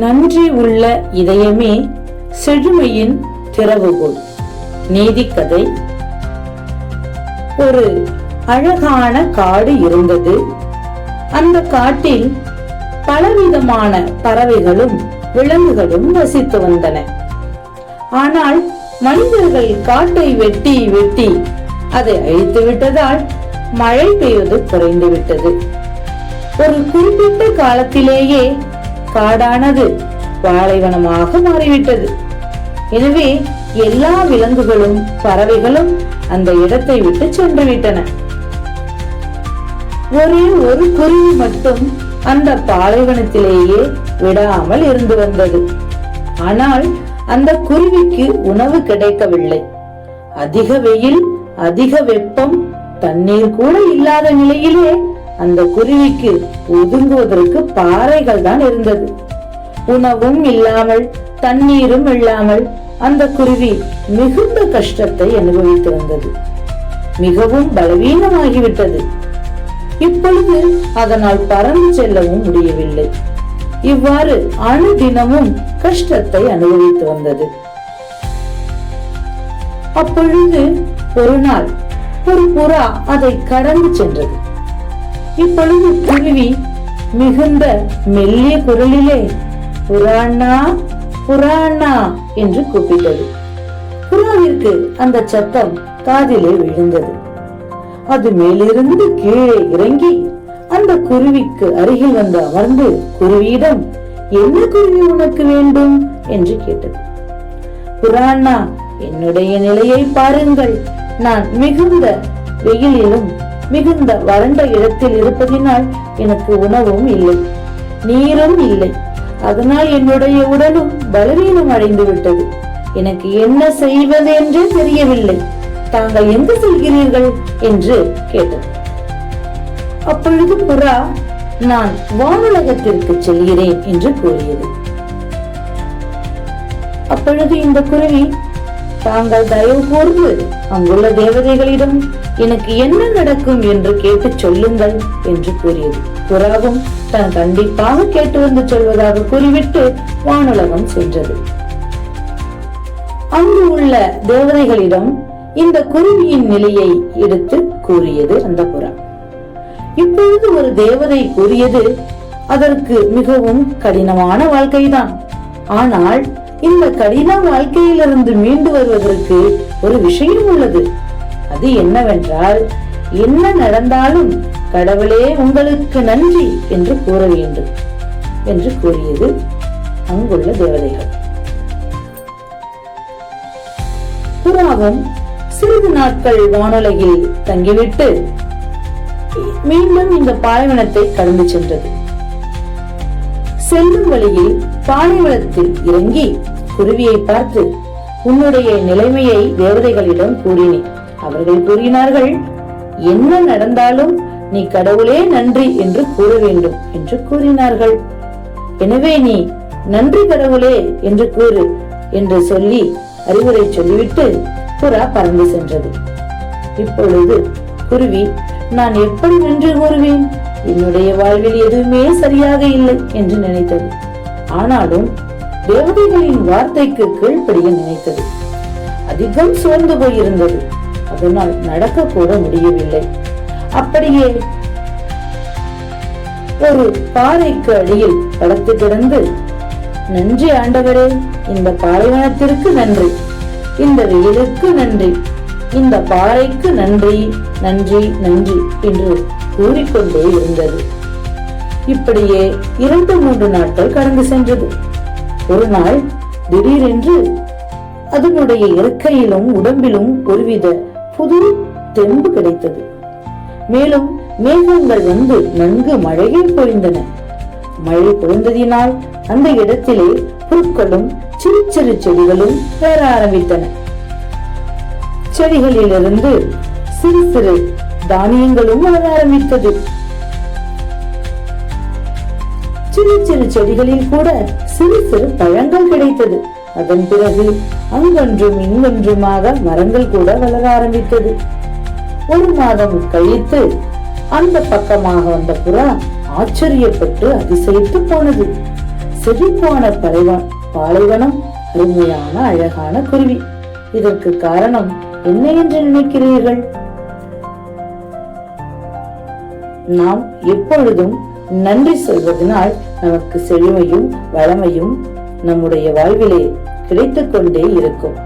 நன்றி உள்ள இதயமே செழுமையின் திறவுகோல் நீதிக்கதை. ஒரு அழகான காடு இருந்தது. அந்த காட்டில் பலவிதமான பறவைகளும் விலங்குகளும் வசித்து வந்தன. ஆனால் மனிதர்கள் காட்டை வெட்டி வெட்டி அதை அழித்து விட்டதால் மழை பெய்வது குறைந்து விட்டது. ஒரு குறிப்பிட்ட காலத்திலேயே காடானது பாலைவனமாக மாறிவிட்டது. எனவே எல்லா விலங்குகளும் பறவைகளும் அந்த இடத்தை விட்டு சென்று விட்டன ஒரே ஒரு குருவி மட்டும் அந்த பாலைவனத்திலேயே விடாமல் இருந்து வந்தது. ஆனால் அந்த குருவிக்கு உணவு கிடைக்கவில்லை. அதிக வெயில் அதிக வெப்பம் தண்ணீர் கூட இல்லாத நிலையிலே அந்த குருவிக்கு ஒதுங்குவதற்கு பாறைகள் தான் இருந்தது. உணவும் இல்லாமல் தண்ணீரும் இல்லாமல் அந்த குருவி மிகுந்த கஷ்டத்தை அனுபவித்து வந்தது. மிகவும் பலவீனமாகிவிட்டது. இப்பொழுது அதனால் பறந்து செல்லவும் முடியவில்லை. இவ்வாறு அணுதினமும் கஷ்டத்தை அனுபவித்து வந்தது. அப்பொழுது ஒரு நாள் ஒரு புறா அதை கடந்து சென்றது. இப்பொழுது குருவி மிகுந்த மெல்லிய குரலிலே புராணா புராணா என்று கூப்பிட்டது. புறாவிற்கு அந்த சத்தம் காதிலே விழுந்தது. அது மேலிருந்து கீழே இறங்கி அந்த குருவிக்கு அருகில் வந்து அமர்ந்து குருவியிடம் என்ன குருவி உனக்கு வேண்டும்? என்று கேட்டது. புராணா என்னுடைய நிலையை பாருங்கள். நான் மிகுந்த வெயிலிலும் மிகுந்த வறண்ட இடத்தில் இருப்பதினால் எனக்கு உணவும் இல்லை நீரும் இல்லை. அதனால் என்னுடைய உடலும் பலவீனம் அடைந்து விட்டது. எனக்கு என்ன செய்வது என்றே தெரியவில்லை. தாங்கள் எங்கு செல்கிறீர்கள் என்று கேட்டது. அப்பொழுது புறா நான் வானுலகத்திற்கு செல்கிறேன் என்று கூறியது. அப்பொழுது இந்த குருவி தாங்கள் தயவு கூர்ந்து அங்குள்ள தேவதைகளிடம் எனக்கு என்ன நடக்கும் என்று கேட்டு சொல்லுங்கள் என்று கூறியது. புறாவும் தான் கண்டிப்பாக கேட்டு வந்து சொல்வதாக கூறிவிட்டு வானுலகம் சென்றது. அங்கு உள்ள தேவதைகளிடம் இந்த குருவியின் நிலையை எடுத்து கூறியது அந்த புறா. இப்பொழுது ஒரு தேவதை கூறியது அதற்கு மிகவும் கடினமான வாழ்க்கைதான். ஆனால் இந்த கடின வாழ்க்கையிலிருந்து மீண்டு வருவதற்கு ஒரு விஷயம் உள்ளது. அது என்னவென்றால் என்ன நடந்தாலும் கடவுளே உங்களுக்கு நன்றி என்று கூற வேண்டும் என்று கூறியது அங்குள்ள தேவதைகள். புறாவும் சிறிது நாட்கள் வானுலகில் தங்கிவிட்டு மீண்டும் இந்த பாலைவனத்தை கடந்து சென்றது. செல்லும் வழியில் பாலைவனத்தில் இறங்கி குருவியை பார்த்து உன்னுடைய நிலைமையை தேவதைகளிடம் கூறினேன் அவர்கள் கூறினார்கள் என்ன நடந்தாலும் நீ கடவுளே நன்றி என்று கூற வேண்டும் என்று கூறினார்கள். எனவே நீ நன்றி கடவுளே என்று கூறு என்று சொல்லி அறிவுரை சொல்லிவிட்டு புறா பறந்து சென்றது. இப்பொழுது குருவி நான் எப்படி நன்றி கூறுவேன்? என்னுடைய வாழ்வில் எதுவுமே சரியாக இல்லை என்று நினைத்தது. ஆனாலும் தேவதைகளின் வார்த்தைக்கு கீழ்ப்படிய நினைத்தது. அதிகம் சோர்ந்து போயிருந்தது. அதனால் நடக்க கூட முடியவில்லை. அப்படியே ஒரு பாறைக்கு அடியில் படுத்து கிடந்து நன்றி ஆண்டவரே இந்த பாலைவனத்திற்கு நன்றி. இந்த வெயிலுக்கு நன்றி. இந்த பாறைக்கு நன்றி நன்றி நன்றி என்று கூறிக்கொண்டே இருந்தது. இப்படியே இரண்டு மூன்று நாட்கள் கடந்து சென்றது. ஒரு நாள் திடீரென்று அதனுடைய இறக்கையிலும் உடம்பிலும் ஒருவித புது தெம்பு கிடைத்தது. மேலும் மேகங்கள் வந்து நன்கு மழையை பொழிந்தன. மழை பொழிந்ததினால் அந்த இடத்திலே புற்களும் சிறு சிறு செடிகளும் பெற ஆரம்பித்தன. செடிகளிலிருந்து சிறு சிறு தானியங்களும் வளர ஆரம்பித்தது. சிறு சிறு செடிகளில் கூட சிறு சிறு பழங்கள் கிடைத்தது. அதன் பிறகு அங்கொன்றும் இங்கொன்றுமாக மரங்கள் கூட வளர ஆரம்பித்தது. ஒரு மாதம் கழித்து அந்த பக்கமாக வந்த புறா ஆச்சரியப்பட்டு அதிசயித்து போனது. செழிப்பான பறைவன் பாலைவனம் அருமையான அழகான குருவி. இதற்கு காரணம் என்ன என்று நினைக்கிறீர்கள்? நாம் எப்பொழுதும் நன்றி சொல்வதனால் நமக்கு செழுமையும் வளமையும் நம்முடைய வாழ்விலே கிடைத்து கொண்டே இருக்கும்.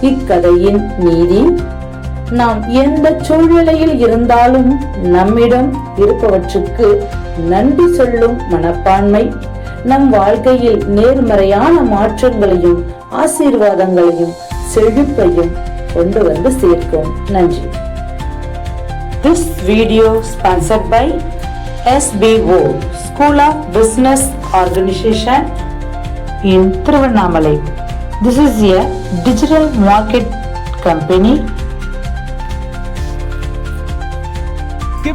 இக்கதையின் நீதி நாம் எந்த சூழ்நிலையில் இருந்தாலும் நம்மிடம் இருப்பவற்றுக்கு நன்றி சொல்லும் மனப்பான்மை நம் வாழ்க்கையில் நேர்மறையான மாற்றங்களையும் ஆசீர்வாதங்களையும் செழிப்பையும் கொண்டு வந்து சேர்க்கும். நன்றி. This video sponsored by SBO School of Business Organization in Tiruvannamalai. This is a digital market company